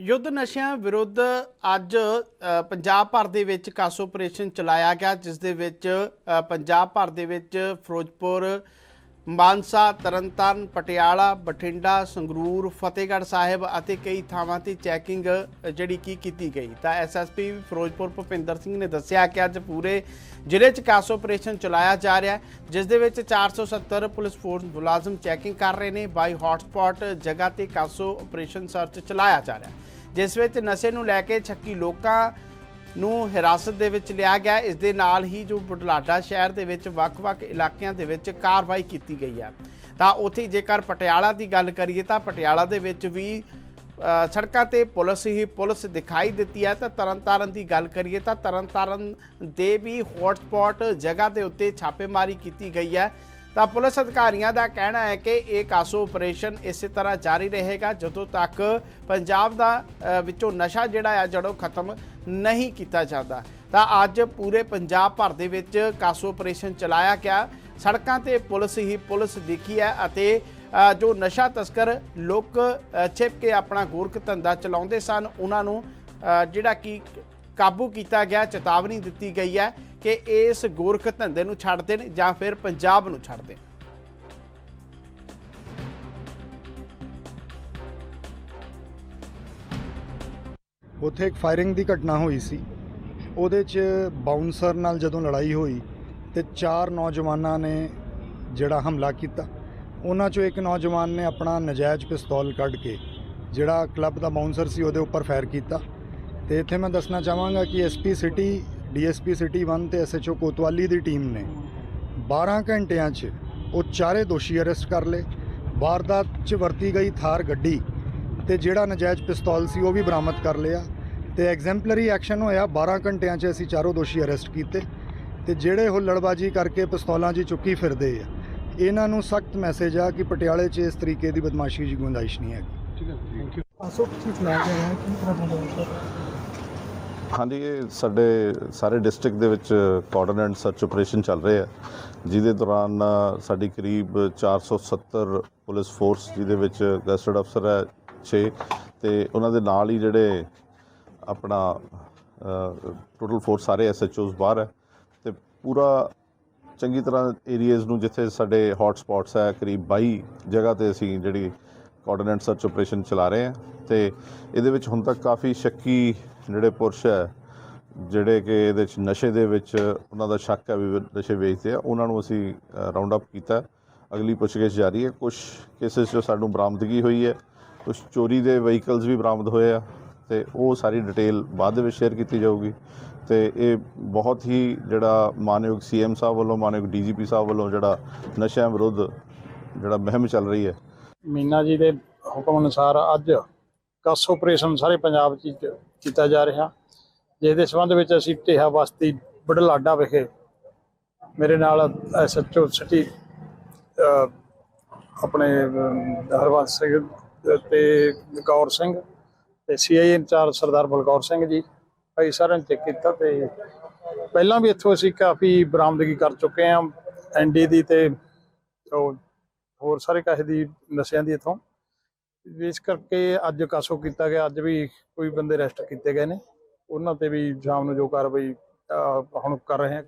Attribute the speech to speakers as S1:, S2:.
S1: ਯੁੱਧ ਨਸ਼ਿਆਂ ਵਿਰੁੱਧ ਅੱਜ ਪੰਜਾਬ ਭਰ ਦੇ ਵਿੱਚ ਕਾਸ ਆਪਰੇਸ਼ਨ ਚਲਾਇਆ ਗਿਆ, ਜਿਸ ਦੇ ਵਿੱਚ ਪੰਜਾਬ ਭਰ ਦੇ ਵਿੱਚ ਫਿਰੋਜ਼ਪੁਰ ਮਾਨਸਾ, ਤਰਨਤਾਰਨ, ਪਟਿਆਲਾ, ਬਠਿੰਡਾ, ਸੰਗਰੂਰ, ਫਤਿਹਗੜ੍ਹ ਸਾਹਿਬ ਅਤੇ ਕਈ ਥਾਵਾਂ ਤੇ ਚੈਕਿੰਗ ਜਿਹੜੀ ਕੀ ਕੀਤੀ ਗਈ। ਤਾਂ ਐਸਐਸਪੀ ਫਿਰੋਜ਼ਪੁਰ ਭੁਪਿੰਦਰ ਸਿੰਘ ਨੇ ਦੱਸਿਆ ਕਿ ਅੱਜ ਪੂਰੇ ਜ਼ਿਲ੍ਹੇ 'ਚ ਕਾਸ ਆਪਰੇਸ਼ਨ ਚਲਾਇਆ ਜਾ ਰਿਹਾ ਜਿਸ ਦੇ ਵਿੱਚ 470 ਪੁਲਿਸ ਫੋਰਸ ਮੁਲਾਜ਼ਮ ਚੈਕਿੰਗ ਕਰ ਰਹੇ ਨੇ, ਬਾਈ ਹੌਟਸਪੌਟ ਜਗ੍ਹਾ ਤੇ ਕਾਸੋ ਆਪਰੇਸ਼ਨ ਸਰਚ ਚਲਾਇਆ ਜਾ ਰਿਹਾ ਜਿਸ ਵਿੱਚ ਨਸ਼ੇ ਨੂੰ ਲੈ ਕੇ ਛੱਕੀ ਲੋਕਾਂ ਨੂੰ ਹਿਰਾਸਤ ਦੇ ਵਿੱਚ ਲਿਆ ਗਿਆ। ਇਸ ਦੇ ਨਾਲ ਹੀ ਜੋ ਬੁਢਲਾਡਾ ਸ਼ਹਿਰ ਦੇ ਵਿੱਚ ਵੱਖ-ਵੱਖ ਇਲਾਕਿਆਂ ਦੇ ਵਿੱਚ ਕਾਰਵਾਈ ਕੀਤੀ ਗਈ ਹੈ। ਤਾਂ ਉੱਥੇ ਜੇਕਰ ਪਟਿਆਲਾ ਦੀ ਗੱਲ ਕਰੀਏ ਤਾਂ ਪਟਿਆਲਾ ਦੇ ਵਿੱਚ ਵੀ ਸੜਕਾਂ ਤੇ ਪੁਲਿਸ ਹੀ ਪੁਲਿਸ ਦਿਖਾਈ ਦਿੱਤੀ ਹੈ। ਤਾਂ ਤਰਨਤਾਰਨ ਦੀ ਗੱਲ ਕਰੀਏ ਤਾਂ ਤਰਨਤਾਰਨ ਦੇ ਵੀ ਹੌਟਸਪੌਟ ਜਗ੍ਹਾ ਦੇ ਉੱਤੇ ਛਾਪੇਮਾਰੀ ਕੀਤੀ ਗਈ ਹੈ। ਤਾਂ ਪੁਲਿਸ ਅਧਿਕਾਰੀਆਂ ਦਾ ਕਹਿਣਾ ਹੈ ਕਿ ਇਹ ਕਾਸੋ ਆਪਰੇਸ਼ਨ ਇਸੇ ਤਰ੍ਹਾਂ ਜਾਰੀ ਰਹੇਗਾ। ਜਦੋਂ ਤੱਕ ਪੰਜਾਬ ਦਾ ਵਿੱਚੋਂ ਨਸ਼ਾ ਜਿਹੜਾ ਆ, ਜੜੋਂ ਖਤਮ ਨਹੀਂ ਕੀਤਾ ਜਾਂਦਾ। ਤਾਂ ਅੱਜ ਪੂਰੇ ਪੰਜਾਬ ਭਰ ਦੇ ਵਿੱਚ ਕਾਸੋ ਆਪਰੇਸ਼ਨ ਚਲਾਇਆ ਗਿਆ। ਸੜਕਾਂ ਤੇ ਪੁਲਿਸ ਹੀ ਪੁਲਿਸ ਦਿਖੀ ਹੈ ਅਤੇ ਜੋ ਨਸ਼ਾ ਤਸਕਰ ਲੋਕ ਛਿਪ ਕੇ ਆਪਣਾ ਗੋਰਖ ਧੰਦਾ ਚਲਾਉਂਦੇ ਸਨ, ਉਹਨਾਂ ਨੂੰ ਜਿਹੜਾ ਕਿ ਕਾਬੂ ਕੀਤਾ ਗਿਆ, ਚੇਤਾਵਨੀ ਦਿੱਤੀ ਗਈ ਹੈ ਕਿ ਇਸ ਗੋਰਖ ਧੰਦੇ ਨੂੰ ਛੱਡ ਦੇਣ ਜਾਂ ਫਿਰ ਪੰਜਾਬ ਨੂੰ ਛੱਡ ਦੇਣ।
S2: ਉੱਥੇ ਇੱਕ ਫਾਇਰਿੰਗ ਦੀ ਘਟਨਾ ਹੋਈ ਸੀ। ਉਹਦੇ 'ਚ ਬਾਉਂਸਰ ਨਾਲ ਜਦੋਂ ਲੜਾਈ ਹੋਈ ਤੇ ਚਾਰ ਨੌਜਵਾਨਾਂ ਨੇ ਜਿਹੜਾ ਹਮਲਾ ਕੀਤਾ। ਉਹਨਾਂ 'ਚੋਂ ਇੱਕ ਨੌਜਵਾਨ ਨੇ ਆਪਣਾ ਨਜਾਇਜ਼ ਪਿਸਤੌਲ ਕੱਢ ਕੇ ਜਿਹੜਾ ਕਲੱਬ ਦਾ ਬਾਉਂਸਰ ਸੀ ਉਹਦੇ ਉੱਪਰ ਫਾਇਰ ਕੀਤਾ। ਤੇ ਇੱਥੇ ਮੈਂ ਦੱਸਣਾ ਚਾਹਾਂਗਾ ਕਿ ਐਸਪੀ ਸਿਟੀ ਡੀਐਸਪੀ ਸਿਟੀ 1 ਤੇ ਐਸਐਚਓ ਕੋਤਵਾਲੀ ਦੀ ਟੀਮ ਨੇ 12 ਘੰਟਿਆਂ 'ਚ ਉਹ ਚਾਰੇ ਦੋਸ਼ੀ ਅਰੈਸਟ ਕਰ ਲਏ। ਵਾਰਦਾਤ 'ਚ ਵਰਤੀ ਗਈ ਥਾਰ ਗੱਡੀ। ਤੇ ਜਿਹੜਾ ਨਜਾਇਜ਼ ਪਿਸਤੌਲ ਸੀ ਉਹ ਵੀ ਬਰਾਮਦ ਕਰ ਲਿਆ ਤੇ ਐਗਜ਼ੈਂਪਲਰੀ ਐਕਸ਼ਨ ਹੋਇਆ 12 ਘੰਟਿਆਂ 'ਚ ਅਸੀਂ ਚਾਰੋਂ ਦੋਸ਼ੀ ਅਰੈਸਟ ਕੀਤੇ ਤੇ ਜਿਹੜੇ ਹੁੱਲੜਬਾਜੀ ਕਰਕੇ ਪਿਸਤੌਲਾਂ 'ਚ ਚੁੱਕੀ ਫਿਰਦੇ ਆ ਇਹਨਾਂ ਨੂੰ ਸਖਤ ਮੈਸੇਜ ਆ ਕਿ ਪਟਿਆਲੇ 'ਚ ਇਸ ਤਰੀਕੇ ਦੀ ਬਦਮਾਸ਼ੀ ਦੀ ਗੁੰਜਾਇਸ਼ ਨਹੀਂ ਹੈਗੀ।
S3: ਕੀ
S4: ਹਾਂਜੀ ਇਹ ਸਾਡੇ ਸਾਰੇ ਡਿਸਟ੍ਰਿਕਟ ਦੇ ਵਿੱਚ ਕੋਆਰਡੀਨੇਟ ਸਰਚ ਆਪਰੇਸ਼ਨ ਚੱਲ ਰਹੇ ਆ। ਜਿਹਦੇ ਦੌਰਾਨ ਸਾਡੀ ਕਰੀਬ 470 ਪੁਲਿਸ ਫੋਰਸ ਜਿਹਦੇ ਵਿੱਚ ਗੈਸਟਡ ਅਫਸਰ ਹੈ 6 ਤੇ ਉਹਨਾਂ ਦੇ ਨਾਲ ਹੀ ਜਿਹੜੇ ਆਪਣਾ ਟੋਟਲ ਫੋਰਸ ਸਾਰੇ ਐਸਐਚਓਸ ਬਾਹਰ ਹੈ ਤੇ ਪੂਰਾ ਚੰਗੀ ਤਰ੍ਹਾਂ ਏਰੀਆਜ਼ ਨੂੰ ਜਿੱਥੇ ਸਾਡੇ ਹੌਟ ਸਪੌਟਸ ਹੈ, ਕਰੀਬ 22 ਜਗ੍ਹਾ ਤੇ ਅਸੀਂ ਜਿਹੜੀ ਕੋਆਰਡੀਨੇਟ ਸਰਚ ਆਪਰੇਸ਼ਨ ਚਲਾ ਰਹੇ ਹਾਂ ਤੇ ਇਹਦੇ ਵਿੱਚ ਹੁਣ ਤੱਕ ਕਾਫੀ ਸ਼ੱਕੀ ਜਿਹੜੇ ਪੁਰਸ਼ ਹੈ, ਜਿਹੜੇ ਕਿ ਇਹਦੇ ਵਿੱਚ ਨਸ਼ੇ ਦੇ ਵਿੱਚ ਉਹਨਾਂ ਦਾ ਸ਼ੱਕ ਹੈ ਵੀ ਨਸ਼ੇ ਵੇਚਦੇ ਆ, ਉਹਨਾਂ ਨੂੰ ਅਸੀਂ ਰਾਉਂਡ ਅਪ ਕੀਤਾ। ਅਗਲੀ ਪੁੱਛਗਿੱਛ ਜਾਰੀ ਹੈ। ਕੁਝ ਕੇਸਿਸ 'ਚ ਸਾਨੂੰ ਬਰਾਮਦਗੀ ਹੋਈ ਹੈ ਕੁਝ ਚੋਰੀ ਦੇ ਵਹੀਕਲਸ ਵੀ ਬਰਾਮਦ ਹੋਏ ਆ ਤੇ ਉਹ ਸਾਰੀ ਡਿਟੇਲ ਬਾਅਦ ਦੇ ਵਿੱਚ ਸ਼ੇਅਰ ਕੀਤੀ ਜਾਊਗੀ। ਤੇ ਇਹ ਬਹੁਤ ਹੀ ਜਿਹੜਾ ਮਾਨਯੋਗ ਸੀਐਮ ਸਾਹਿਬ ਵੱਲੋਂ ਮਾਨਯੋਗ ਡੀਜੀਪੀ ਸਾਹਿਬ ਵੱਲੋਂ ਜਿਹੜਾ ਨਸ਼ਿਆਂ ਵਿਰੁੱਧ ਜਿਹੜਾ ਮੁਹਿੰਮ ਚੱਲ ਰਹੀ ਹੈ।
S3: ਮੀਨਾ ਜੀ ਦੇ ਹੁਕਮ ਅਨੁਸਾਰ ਅੱਜ ਕਸ ਆਪਰੇਸ਼ਨ ਸਾਰੇ ਪੰਜਾਬ 'ਚ ਕੀਤਾ ਜਾ ਰਿਹਾ। ਜਿਸ ਦੇ ਸੰਬੰਧ ਵਿੱਚ ਅਸੀਂ ਢੇਹਾ ਬਸਤੀ ਬੜਲਾਡਾ ਵਿਖੇ ਮੇਰੇ ਨਾਲ ਐਸਐਚਓ ਸਿਟੀ ਆਪਣੇ ਅਹ, ਹਰਬੰਸ ਸਿੰਘ ਤੇ ਗੌਰ ਸਿੰਘ ਤੇ ਸੀਆਈ ਇੰਚਾਰਜ ਸਰਦਾਰ ਬਲਕੌਰ ਸਿੰਘ ਜੀ, ਭਾਈ ਸਾਰਿਆਂ ਨੇ ਚੈੱਕ ਕੀਤਾ ਤੇ ਪਹਿਲਾਂ ਵੀ ਇੱਥੋਂ ਅਸੀਂ ਕਾਫੀ ਬਰਾਮਦਗੀ ਕਰ ਚੁੱਕੇ ਹਾਂ ਐਨਡੀ ਦੀ ਤੇ ਹੋਰ ਸਾਰੇ ਕਾਸੇ ਦੀ ਨਸ਼ਿਆਂ ਦੀ ਇੱਥੋਂ। ਇਸ ਕਰਕੇ ਅੱਜ ਕਾਸੋ ਕੀਤਾ ਗਿਆ, ਅੱਜ ਵੀ ਕੋਈ ਬੰਦੇ ਅਰੈਸਟ ਕੀਤੇ ਗਏ ਨੇ। ਉਹਨਾਂ ਤੇ ਵੀ ਸ਼ਾਮ ਨੂੰ ਜੋ ਕਾਰਵਾਈ ਹੁਣ ਕਰ ਰਹੇ ਹਾਂ।